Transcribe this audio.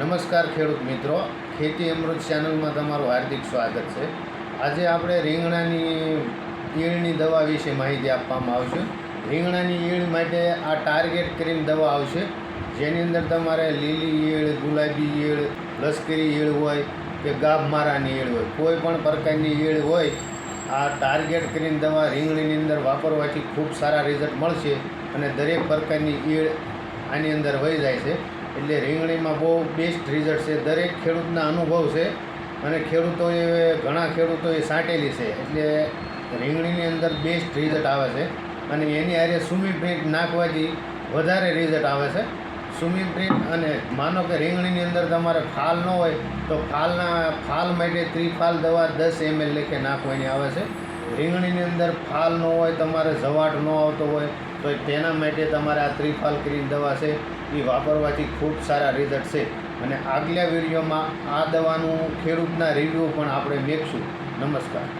નમસ્કાર ખેડૂત મિત્રો. ખેતી અમૃત ચેનલમાં તમારું હાર્દિક સ્વાગત છે. આજે આપણે રીંગણાની ઈળની દવા વિશે માહિતી આપવામાં આવશે. રીંગણાની ઈળ માટે આ ટાર્ગેટ કરીને દવા આવશે. જેની અંદર તમારે લીલી ઈળ ગુલાબી ઈળ લશ્કરી ઈળ હોય કે ગાભ મારાની ઈળ હોય, કોઈ પણ પ્રકારની ઈળ હોય, આ ટાર્ગેટ કરીને દવા રીંગણીની અંદર વાપરવાથી ખૂબ સારા રિઝલ્ટ મળશે અને દરેક પ્રકારની ઈળ આની અંદર વહી જાય છે. એટલે રીંગણીમાં બહુ બેસ્ટ રિઝલ્ટ છે. દરેક ખેડૂતના અનુભવ છે અને ખેડૂતોએ ઘણા ખેડૂતોએ સાંટેલી છે. એટલે રીંગણીની અંદર બેસ્ટ રિઝલ્ટ આવે છે અને એની હારે સુમી નાખવાથી વધારે રિઝલ્ટ આવે છે. સુમી પ્રિન્ટ અને માનો કે રીંગણીની અંદર તમારે ફાલ ન હોય, તો ફાલના, ફાલ માટે ત્રિફાલ દવા દસ એમએલ લેખે નાખવાની આવે છે. રીંગણીની અંદર ફાલ ન હોય, તમારે ઝવાટ ન આવતો હોય, તો તેના માટે તમારે આ ત્રિફાલ ક્રીમ દવા છે. એ વાપરવાથી ખૂબ સારા રિઝલ્ટ છે. અને આગલા વિડીયોમાં આ દવાનું ખેડૂતના રિવ્યૂ પણ આપણે મેકશું. નમસ્કાર.